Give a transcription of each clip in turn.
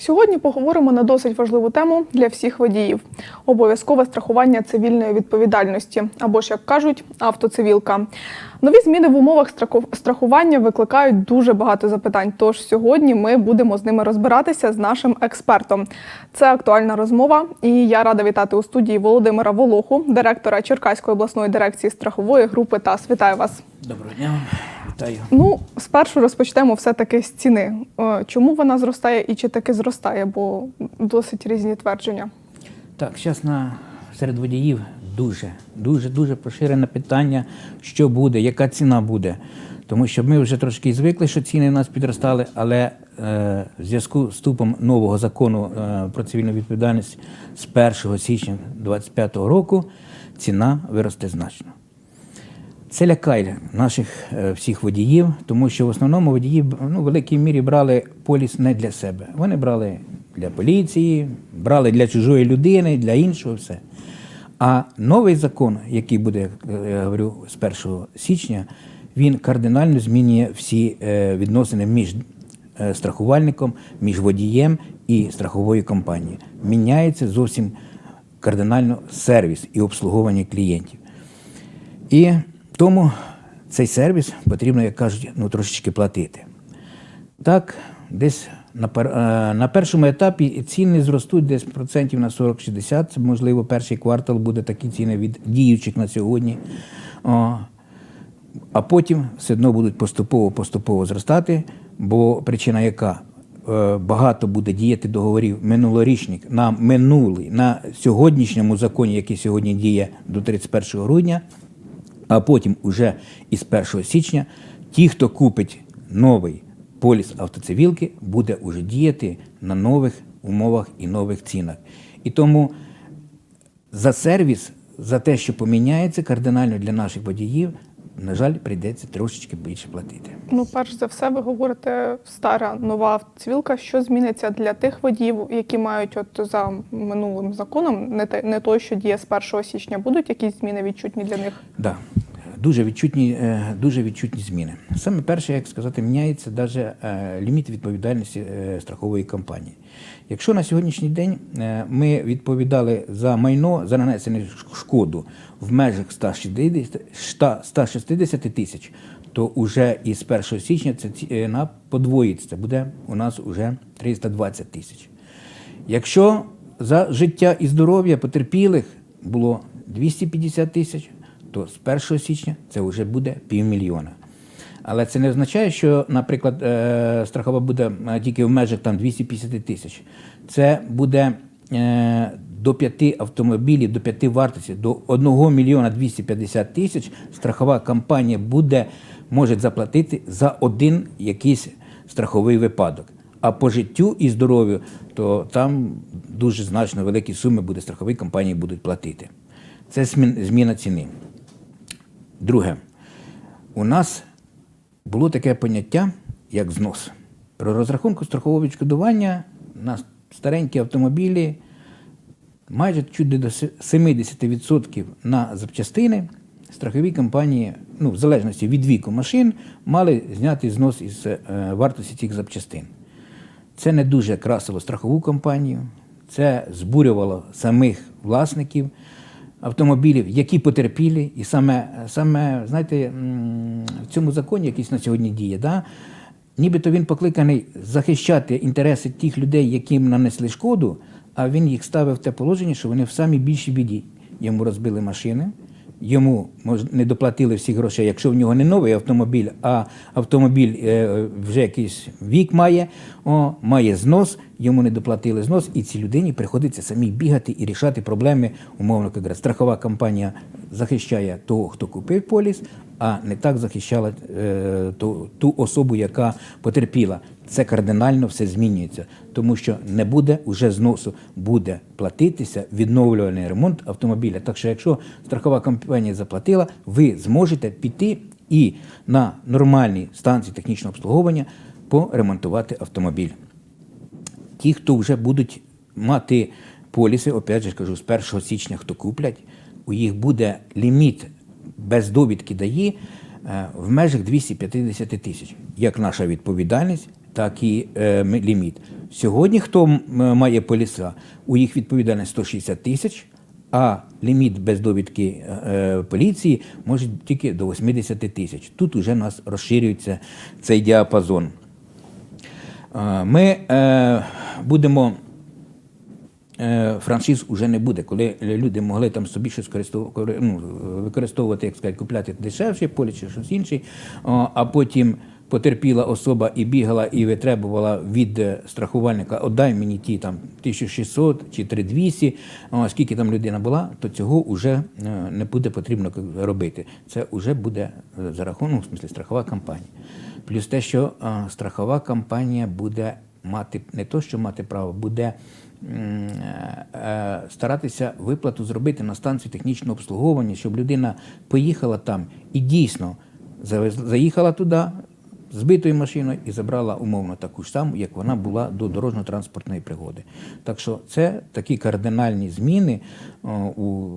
Сьогодні поговоримо на досить важливу тему для всіх водіїв: обов'язкове страхування цивільної відповідальності, або ж як кажуть, автоцивілка. Нові зміни в умовах страхування викликають дуже багато запитань. Тож сьогодні ми будемо з ними розбиратися з нашим експертом. Це актуальна розмова, і я рада вітати у студії Володимира Волоху, директора Черкаської обласної дирекції страхової групи ТАС. Вітаю вас. Доброго дня, вітаю. Ну, спершу розпочнемо все-таки з ціни. Е, Чому вона зростає і чи таки зростає, бо досить різні твердження. Так, зараз на серед водіїв дуже, дуже, дуже поширене питання, що буде, яка ціна буде. Тому що ми вже трошки звикли, що ціни в нас підростали, але е, в зв'язку з вступом нового закону е, про цивільну відповідальність з 1 січня 2025 року ціна виросте значно. Це лякає наших е, всіх водіїв, тому що в основному водії ну, в великій мірі брали поліс не для себе. Вони брали для поліції, брали для чужої людини, для іншого все. А новий закон, який буде, як я говорю, з 1 січня, він кардинально змінює всі е, відносини між е, страхувальником, між водієм і страховою компанією. Міняється зовсім кардинально сервіс і обслуговування клієнтів. І тому цей сервіс потрібно, як кажуть, ну, трошечки платити. Так, десь е, на першому етапі ціни зростуть десь процентів на 40-60. Можливо, перший квартал буде такі ціни від діючих на сьогодні. А потім все одно будуть поступово-поступово зростати, бо причина яка? Е, Багато буде діяти договорів минулорічних на минулий, на сьогоднішньому законі, який сьогодні діє до 31 грудня, а потім уже із 1 січня ті, хто купить новий поліс автоцивілки, буде уже діяти на нових умовах і нових цінах. І тому за сервіс, за те, що поміняється кардинально для наших водіїв, на жаль, прийдеться трошечки більше платити. Ну, перш за все, ви говорите стара нова цивілка, що зміниться для тих водіїв, які мають от за минулим законом, не те, не той, що діє з 1 січня. Будуть якісь зміни відчутні для них? Да. Дуже відчутні, е, дуже відчутні зміни. Саме перше, як сказати, міняється даже е, ліміт відповідальності е, страхової компанії. Якщо на сьогоднішній день ми відповідали за майно за нанесену шкоду в межах 160 тисяч, то уже із 1 січня ця ціна подвоїться. Це буде у нас уже 320 тисяч. Якщо за життя і здоров'я потерпілих було 250 тисяч, то з 1 січня це вже буде півмільйона. Але це не означає, що, наприклад, е, страхова буде е, тільки в межах там 250 тисяч. Це буде е, до п'яти автомобілів, до п'яти вартості, до 1 мільйона 250 тисяч страхова компанія буде, може заплатити за один якийсь страховий випадок. А по життю і здоров'ю, то там дуже значно великі суми буде страхові компанії будуть платити. Це зміна ціни. Друге, у нас було таке поняття, як знос. При розрахунку страхового відшкодування на старенькі автомобілі майже чуть до 70% на запчастини страхові компанії, ну, в залежності від віку машин, мали зняти знос із е, вартості цих запчастин. Це не дуже красило страхову компанію, це збурювало самих власників автомобілів, які потерпіли. І саме, саме знаєте, в цьому законі, який на сьогодні діє, да, нібито він покликаний захищати інтереси тих людей, яким нанесли шкоду, а він їх ставив в те положення, що вони в самій більшій біді. Йому розбили машини, йому не доплатили всіх грошей, якщо в нього не новий автомобіль, а автомобіль е, вже якийсь вік має, о, має знос, йому не доплатили знос, і цій людині приходиться самі бігати і рішати проблеми, умовно кажучи. Страхова компанія захищає того, хто купив поліс, а не так захищала е, ту особу, яка потерпіла. Це кардинально все змінюється, тому що не буде уже зносу, буде платитися відновлювальний ремонт автомобіля. Так що, якщо страхова компанія заплатила, ви зможете піти і на нормальній станції технічного обслуговування поремонтувати автомобіль. Ті, хто вже будуть мати поліси, опять же кажу, з 1 січня, хто куплять, у їх буде ліміт без довідки ДАІ е, в межах 250 тисяч. Як наша відповідальність, так і е, ліміт. Сьогодні хто має поліса, у їх відповідальність 160 тисяч, а ліміт без довідки е, поліції може тільки до 80 тисяч. Тут уже у нас розширюється цей діапазон. Е, Ми е, будемо е, франшиз уже не буде, коли люди могли там собі щось ну, використовувати, як сказати, купляти дешевше полі чи щось інше, а потім потерпіла особа і бігала і витребувала від е, страхувальника, отдай мені ті там 1600 чи 3200, о, скільки там людина була, то цього вже не буде потрібно робити. Це вже буде е, за рахунок, в смислі, страхова компанія. Плюс те, що е, страхова компанія буде мати не то, що мати право, буде е, е, старатися виплату зробити на станцію технічного обслуговування, щоб людина поїхала там і дійсно заїхала туди збитою машиною і забрала умовно таку ж саму, як вона була до дорожньо-транспортної пригоди. Так що це такі кардинальні зміни у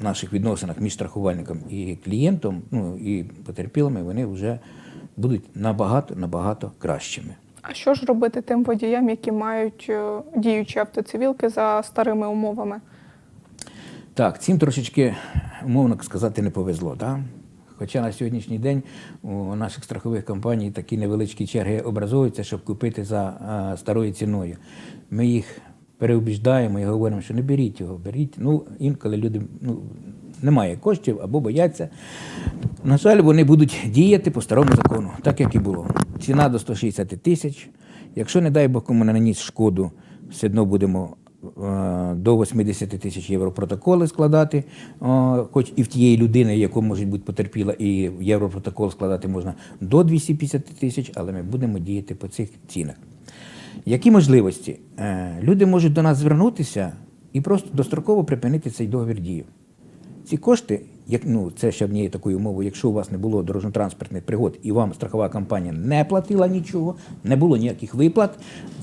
наших відносинах між страхувальником і клієнтом, ну і потерпілими, вони вже будуть набагато набагато кращими. А що ж робити тим водіям, які мають е, діючі автоцивілки за старими умовами? Так, цим трошечки, умовно сказати, не повезло. Так? Хоча на сьогоднішній день у наших страхових компаній такі невеличкі черги образуються, щоб купити за а, старою ціною. Ми їх переубіждаємо і говоримо, що не беріть його, беріть. Ну, інколи люди ну, немає коштів або бояться. На жаль, вони будуть діяти по старому закону, так як і було. Ціна до 160 тисяч. Якщо, не дай Бог, кому наніс шкоду, все одно будемо е, до 80 тисяч євро протоколи складати, е, хоч і в тієї людини, яку може бути потерпіла, і європротокол складати можна до 250 тисяч, але ми будемо діяти по цих цінах. Які можливості? Е, Люди можуть до нас звернутися і просто достроково припинити цей договір дії. Ці кошти, як ну це ще однією такою умовою, якщо у вас не було дорожньо-транспортних пригод і вам страхова компанія не платила нічого, не було ніяких виплат,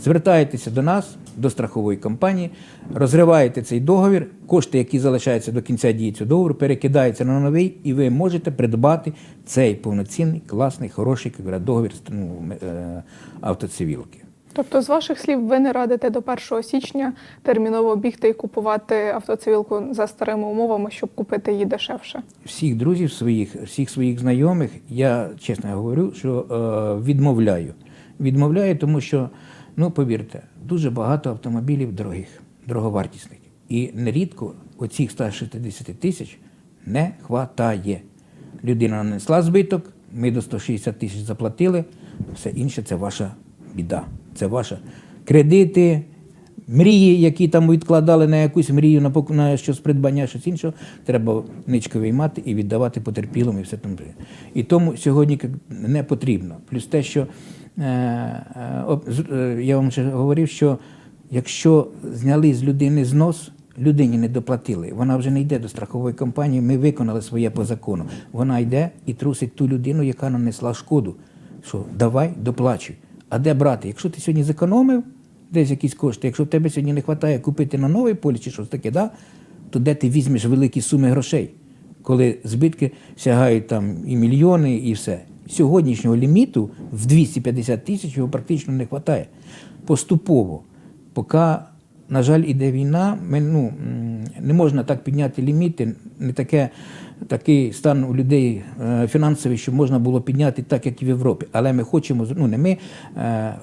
звертаєтеся до нас, до страхової компанії, розриваєте цей договір, кошти, які залишаються до кінця дії цього договору, перекидаються на новий, і ви можете придбати цей повноцінний, класний, хороший договір ну, е, автоцивілки. Тобто, з ваших слів, ви не радите до 1 січня терміново бігти і купувати автоцивілку за старими умовами, щоб купити її дешевше. всіх друзів своїх, всіх своїх знайомих, я чесно говорю, що е, відмовляю. Відмовляю, тому що, ну повірте, дуже багато автомобілів дорогих, дороговартісних. І нерідко оцих 160 тисяч не хватає. Людина нанесла збиток, ми до 160 тисяч заплатили, все інше це ваша біда. Це ваша кредити, мрії, які там відкладали на якусь мрію, на, на щось придбання, щось іншого, треба ничко виймати і віддавати потерпілим і все тому. І тому сьогодні не потрібно. Плюс те, що е, е, е, я вам вже говорив, що якщо зняли з людини знос, людині не доплатили, вона вже не йде до страхової компанії, ми виконали своє по закону. Вона йде і трусить ту людину, яка нанесла шкоду. Що давай доплачуй. А де брати? Якщо ти сьогодні зекономив десь якісь кошти, якщо в тебе сьогодні не вистачає купити на новий полі чи щось таке, да? то де ти візьмеш великі суми грошей, коли збитки сягають там і мільйони, і все. Сьогоднішнього ліміту в 250 тисяч його практично не вистачає. Поступово, поки, на жаль, іде війна, ми, ну, не можна так підняти ліміти, не таке, такий стан у людей е, фінансовий, що можна було підняти так, як і в Європі. Але ми хочемо, ну не ми. е,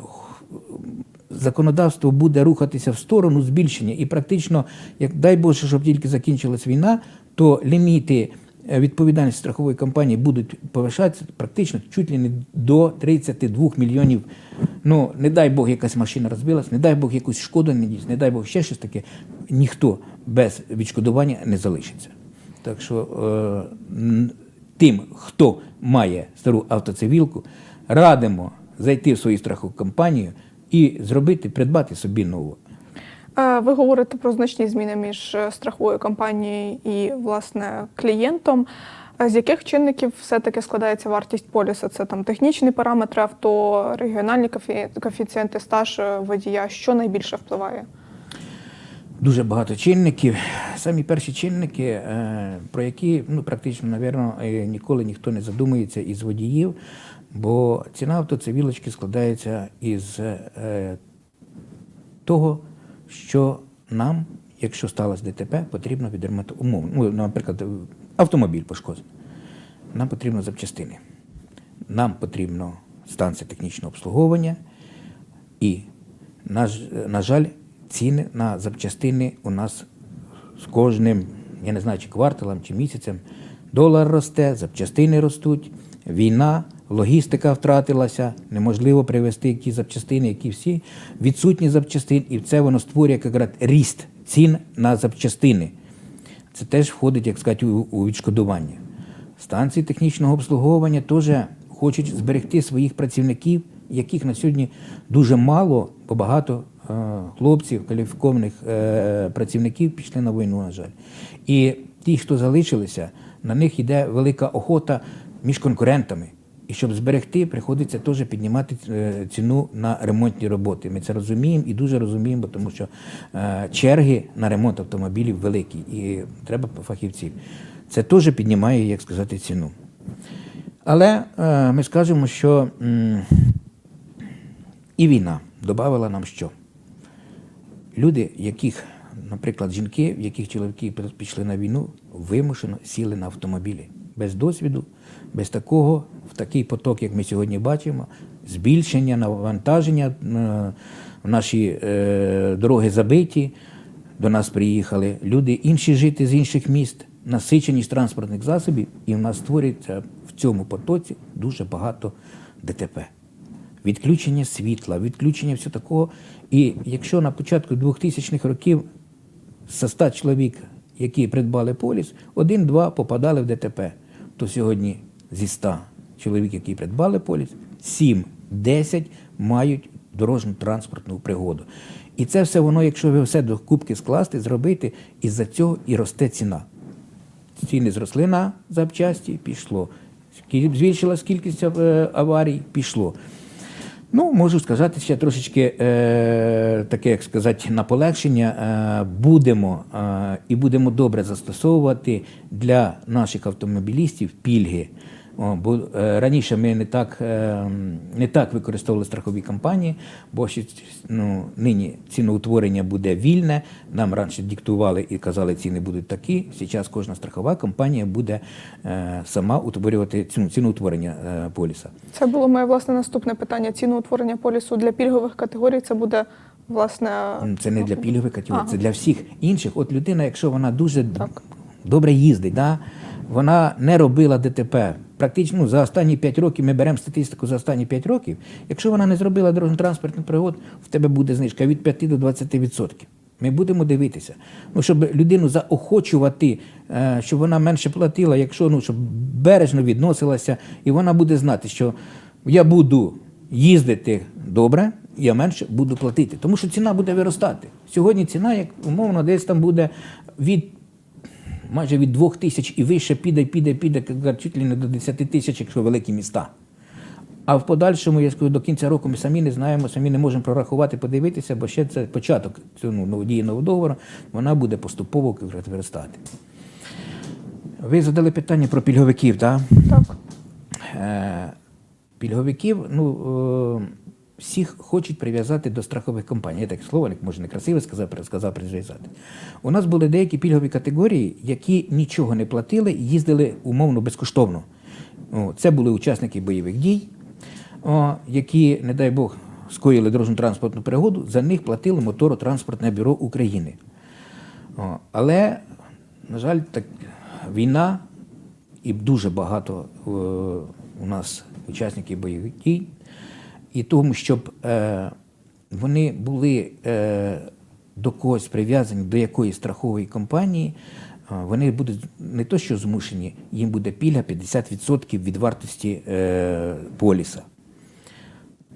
законодавство буде рухатися в сторону збільшення. І практично, як дай Боже, щоб тільки закінчилась війна, то ліміти е, відповідальності страхової компанії будуть повишатися практично чуть ли не до 32 мільйонів. Ну, не дай Бог, якась машина розбилась, не дай Бог, якусь шкоду не ніс, не дай Бог ще щось таке. Ніхто без відшкодування не залишиться. Так що е, тим, хто має стару автоцивілку, радимо зайти в свою страхову компанію і зробити, придбати собі нову. Ви говорите про значні зміни між е, страховою компанією і власне клієнтом. З яких чинників все-таки складається вартість поліса? Це там технічні параметри авто, регіональні коефіцієнти стаж е, водія. Що найбільше впливає? Дуже багато чинників. Самі перші чинники, е, про які ну, практично, напевно, ніколи ніхто не задумується із водіїв, бо ціна автоцивілочки складається із е, того, що нам, якщо сталося ДТП, потрібно відремонтувати умовно. Ну, наприклад, автомобіль пошкоджений. Нам потрібно запчастини. Нам потрібно станція технічного обслуговування. І, на жаль, ціни на запчастини у нас з кожним, я не знаю, чи кварталом, чи місяцем, долар росте, запчастини ростуть, війна, логістика втратилася, неможливо привезти ті запчастини, які всі відсутні запчастин, і це воно створює якраз ріст цін на запчастини. Це теж входить, як сказати, у, відшкодування. Станції технічного обслуговування теж хочуть зберегти своїх працівників, яких на сьогодні дуже мало, бо багато хлопців, кваліфікованих е, працівників пішли на війну, на жаль. І ті, хто залишилися, на них йде велика охота між конкурентами. І щоб зберегти, приходиться теж піднімати е, ціну на ремонтні роботи. Ми це розуміємо і дуже розуміємо, тому що е, черги на ремонт автомобілів великі і треба фахівців. Це теж піднімає, як сказати, ціну. Але е, ми скажемо, що і війна додавала нам що? Люди, яких, наприклад, жінки, в яких чоловіки пішли на війну, вимушено сіли на автомобілі. Без досвіду, без такого, в такий поток, як ми сьогодні бачимо, збільшення, навантаження, е, наші е, дороги забиті, до нас приїхали люди інші жити з інших міст, насиченість транспортних засобів, і в нас створюється в цьому потоці дуже багато ДТП відключення світла, відключення всього такого. І якщо на початку 2000-х років з 100 чоловік, які придбали поліс, один-два попадали в ДТП, то сьогодні зі 100 чоловік, які придбали поліс, 7-10 мають дорожню транспортну пригоду. І це все воно, якщо ви все до кубки скласти, зробити, із-за цього і росте ціна. Ціни зросли на запчасті, пішло. Збільшилась кількість е, аварій, пішло. Ну, можу сказати ще трошечки е, таке, як сказати, на полегшення. Е, будемо е, і будемо добре застосовувати для наших автомобілістів пільги. О, бо е, раніше ми не так, е, не так використовували страхові компанії, бо ще, ну, нині ціноутворення буде вільне. Нам раніше диктували і казали, ціни будуть такі. Зараз кожна страхова компанія буде е, сама утворювати ціну, ціноутворення поліса. Це було моє власне наступне питання. Ціноутворення полісу для пільгових категорій. Це буде власне Це не для пільгових категорій, Ага. це для всіх інших. От людина, якщо вона дуже Так. добре їздить, да? Вона не робила ДТП. Практично ну, за останні 5 років ми беремо статистику за останні 5 років. Якщо вона не зробила дорожньо-транспортний пригод, в тебе буде знижка від 5 до 20%. Ми будемо дивитися. Ну, щоб людину заохочувати, е, щоб вона менше платила, якщо ну, щоб бережно відносилася, і вона буде знати, що я буду їздити добре, я менше буду платити. Тому що ціна буде виростати. Сьогодні ціна, як умовно, десь там буде від майже від 2 тисяч і вище піде, піде, піде, чуть ли не до 10 тисяч, якщо великі міста. А в подальшому, я скажу, до кінця року ми самі не знаємо, самі не можемо прорахувати, подивитися, бо ще це початок цього ну, нового договору, вона буде поступово виростати. Ви задали питання про пільговиків, так? так. Е, пільговиків, ну, е, всіх хочуть прив'язати до страхових компаній. Я так слово, може некрасиво сказав, сказав прив'язати. У нас були деякі пільгові категорії, які нічого не платили їздили умовно безкоштовно. Це були учасники бойових дій, які, не дай Бог, скоїли дорожньо-транспортну пригоду, за них платило моторотранспортне бюро України. Але, на жаль, так, війна і дуже багато е, у нас учасників бойових дій, і тому, щоб е, вони були е, до когось прив'язані до якоїсь страхової компанії, е, вони будуть не то, що змушені, їм буде пільга 50% від вартості е, поліса.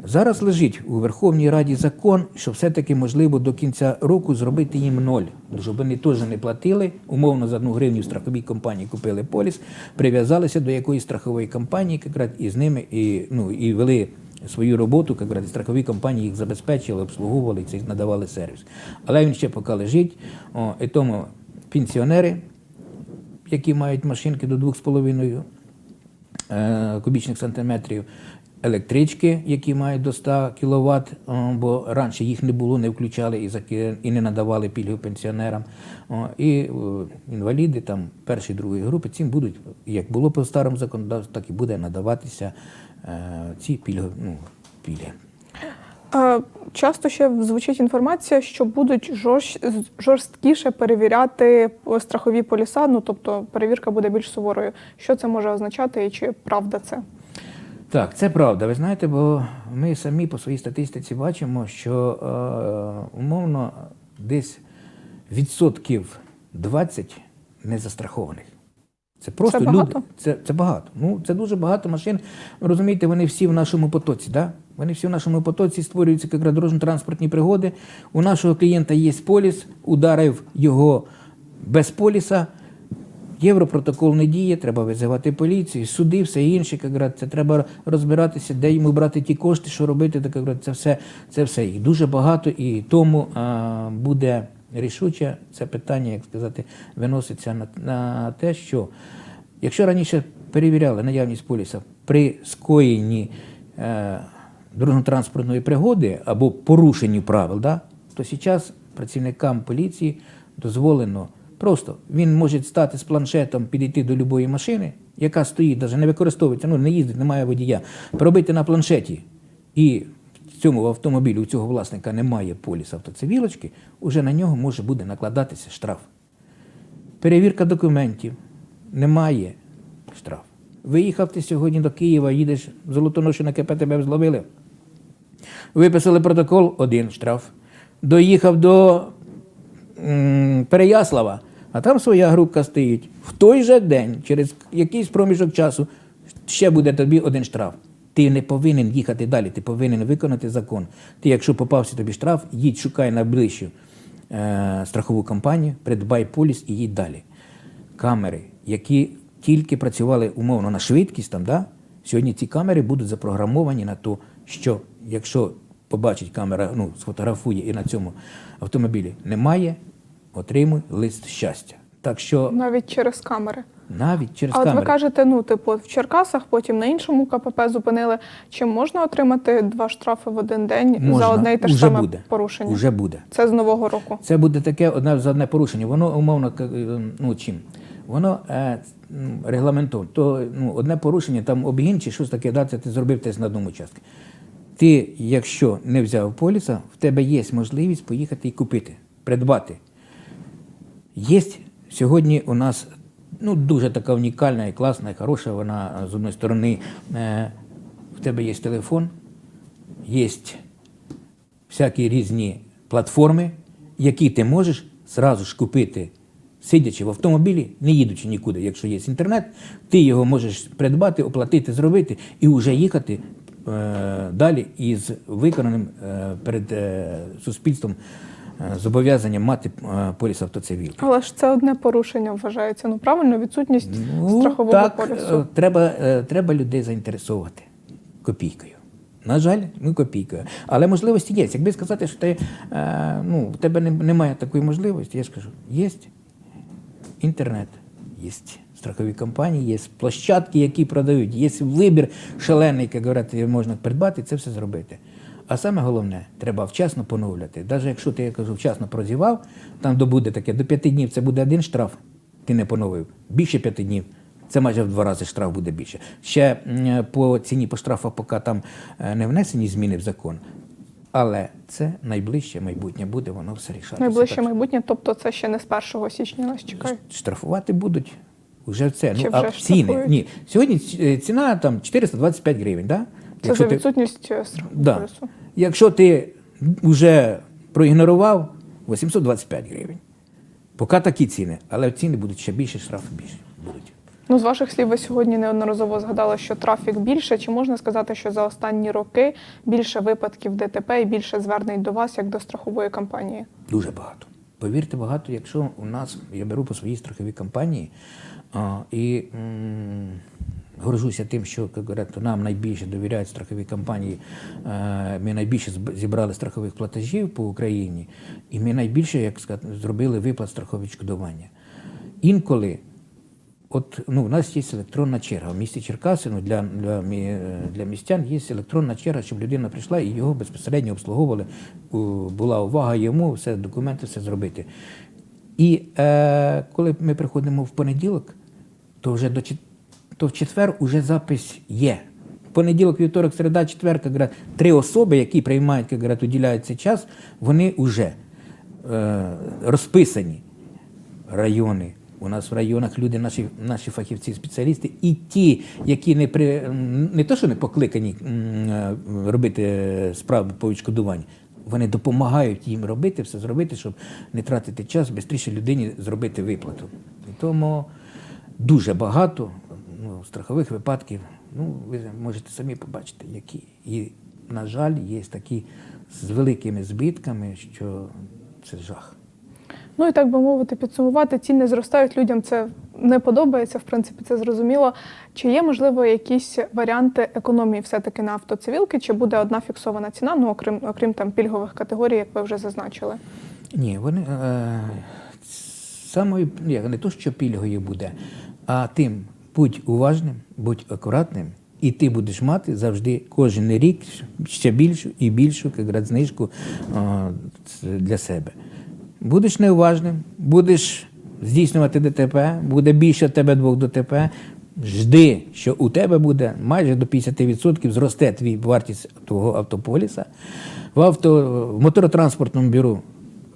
Зараз лежить у Верховній Раді закон, що все-таки можливо до кінця року зробити їм ноль, щоб вони теж не платили, умовно за одну гривню страховій компанії купили поліс, прив'язалися до якоїсь страхової компанії, якраз і з ними і, ну, і вели свою роботу, якраз і страхові компанії їх забезпечили, обслуговували, це надавали сервіс. Але він ще поки лежить. О, і тому пенсіонери, які мають машинки до 2,5 е, кубічних сантиметрів, електрички, які мають до 100 кВт, бо раніше їх не було, не включали і, не надавали пільги пенсіонерам. І е, інваліди там першої, другої групи цим будуть, як було по старому законодавству, так і буде надаватися ці пільги. Ну, пільги. Е, Часто ще звучить інформація, що будуть жорст, жорсткіше перевіряти страхові поліса, ну тобто перевірка буде більш суворою. Що це може означати і чи правда це? Так, це правда. Ви знаєте, бо ми самі по своїй статистиці бачимо, що е, умовно десь відсотків 20 незастрахованих. Це просто Це люди. багато? Це, це багато. Ну, це дуже багато машин. Розумієте, вони всі в нашому потоці. Да? Вони всі в нашому потоці створюються як дорожньо-транспортні пригоди. У нашого клієнта є поліс, ударив його без поліса. Європротокол не діє, треба визивати поліцію, суди, все інше. Як це треба розбиратися, де йому брати ті кошти, що робити. Так, як це все, це все їх дуже багато, і тому а, буде рішуче це питання, як сказати, виноситься на, на те, що якщо раніше перевіряли наявність поліса при скоєнні е, дорожньо-транспортної пригоди або порушенню правил, да, то зараз працівникам поліції дозволено просто він може стати з планшетом, підійти до будь-якої машини, яка стоїть, навіть не використовується, ну не їздить, немає водія, пробити на планшеті і в цьому автомобілі у цього власника немає поліса автоцивілочки, уже на нього може буде накладатися штраф. Перевірка документів. Немає штраф. Виїхав ти сьогодні до Києва, їдеш в Золотоношу на КП тебе зловили. Виписали протокол, один штраф. Доїхав до м, Переяслава, а там своя групка стоїть. В той же день, через якийсь проміжок часу, ще буде тобі один штраф. Ти не повинен їхати далі, ти повинен виконати закон. Ти, якщо попався тобі штраф, їдь, шукай найближчу е, страхову компанію, придбай поліс і їдь далі. Камери, які тільки працювали умовно на швидкість, там, да? сьогодні ці камери будуть запрограмовані на те, що якщо побачить камера, ну, сфотографує і на цьому автомобілі немає, отримуй лист щастя. Так що Навіть через камери. Навіть через А от камери. ви кажете, ну типу в Черкасах, потім на іншому КПП зупинили. Чи можна отримати два штрафи в один день за одне і те ж Уже саме буде. порушення? Уже буде. Це з нового року. Це буде таке одне за одне порушення. Воно умовно е, ну чим? Воно е, регламентовано. То ну, одне порушення, там обгін чи щось таке, да, це ти зробив тест на одному участку. Ти, якщо не взяв поліса, в тебе є можливість поїхати і купити, придбати. Є сьогодні у нас ну, дуже така унікальна і класна, і хороша. Вона з одної сторони, е, в тебе є телефон, є всякі різні платформи, які ти можеш зразу ж купити, сидячи в автомобілі, не їдучи нікуди. Якщо є інтернет, ти його можеш придбати, оплатити, зробити і вже їхати е, далі із виконаним е, перед суспільством е, зобов'язанням мати е, поліс автоцивілки. Але ж це одне порушення вважається. Ну правильно, відсутність страхового так, полісу. е, Треба, треба людей заінтересовувати копійкою. На жаль, ми копійкою. Але можливості є. Якби сказати, що ти, ну, в тебе немає такої можливості, я скажу, є інтернет, є страхові компанії, є площадки, які продають, є вибір шалений, як говорять, можна придбати, це все зробити. А саме головне, треба вчасно поновлювати. Навіть якщо ти, я кажу, вчасно прозівав, там добуде таке, до п'яти днів це буде один штраф, ти не поновив. Більше п'яти днів. Це майже в два рази штраф буде більше. Ще по ціні по штрафах, поки там е, не внесені зміни в закон. Але це найближче майбутнє буде, воно все рішатися. Найближче Так майбутнє, тобто це ще не з 1 січня нас чекає. штрафувати будуть вже це. Чи Ну, а вже ціни. Ні. Сьогодні е, ціна там 425 гривень. Да? Це за відсутність е, страхового да. Якщо ти вже проігнорував 825 гривень. Поки такі ціни, але ціни будуть ще більше, штрафи більше будуть. Ну, з ваших слів, ви сьогодні неодноразово згадали, що трафік більше. Чи можна сказати, що за останні роки більше випадків ДТП і більше звернень до вас як до страхової компанії? Дуже багато. Повірте, багато, якщо у нас, я беру по своїй страховій компанії а, і м, горжуся тим, що як говорять, нам найбільше довіряють страхові компанії. Е, ми найбільше зібрали страхових платежів по Україні, і ми найбільше, як сказати, зробили виплат страхового відшкодування. Інколи От ну, у нас є електронна черга. В місті Черкаси ну, для, для, для містян є електронна черга, щоб людина прийшла і його безпосередньо обслуговували. Була увага йому, все документи, все зробити. І е, коли ми приходимо в понеділок, то вже до то в четвер уже запис є. Понеділок, вівторок, середа, четвер, як три особи, які приймають, як говорять, уділяють цей час, вони вже е, розписані райони. У нас в районах люди, наші, наші фахівці, спеціалісти, і ті, які не при не то, що не покликані е, робити справи по відшкодуванню, вони допомагають їм робити все зробити, щоб не тратити час, швидше людині зробити виплату. І тому дуже багато ну, страхових випадків. Ну, ви можете самі побачити, які. І, на жаль, є такі з великими збитками, що це жах. Ну і так би мовити, підсумувати, ціни зростають людям. Це не подобається. В принципі, це зрозуміло. Чи є можливо якісь варіанти економії все-таки на автоцивілки, чи буде одна фіксована ціна, ну окрім окрім там пільгових категорій, як ви вже зазначили? Ні, вони е, самою ні, не то, що пільгою буде, а тим будь уважним, будь акуратним, і ти будеш мати завжди кожен рік ще більшу і більшу знижку для себе. Будеш неуважним, будеш здійснювати ДТП, буде більше тебе двох ДТП. Жди, що у тебе буде майже до 50% зросте твій вартість твого автополіса. В, авто, в моторотранспортному бюро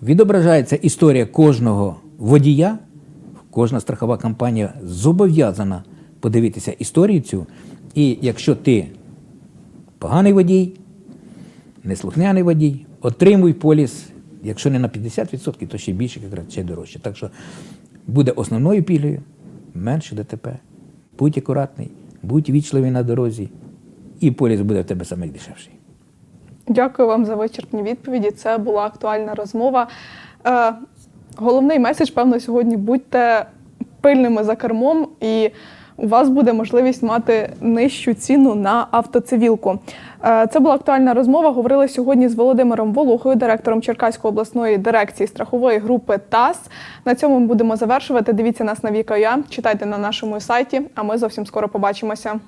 відображається історія кожного водія. Кожна страхова компанія зобов'язана подивитися історію цю. І якщо ти поганий водій, неслухняний водій, отримуй поліс, якщо не на 50%, то ще більше, якраз ще дорожче. Так що буде основною пільгою, менше ДТП. Будь акуратний, будь вічливий на дорозі, і поліс буде в тебе найдешевший. Дякую вам за вичерпні відповіді. Це була актуальна розмова. Е, головний меседж, певно, сьогодні будьте пильними за кермом, і у вас буде можливість мати нижчу ціну на автоцивілку. Е, це була актуальна розмова. Говорили сьогодні з Володимиром Волохою, директором Черкаської обласної дирекції страхової групи ТАС. На цьому ми будемо завершувати. Дивіться нас на Віка.ua, читайте на нашому сайті, а ми зовсім скоро побачимося.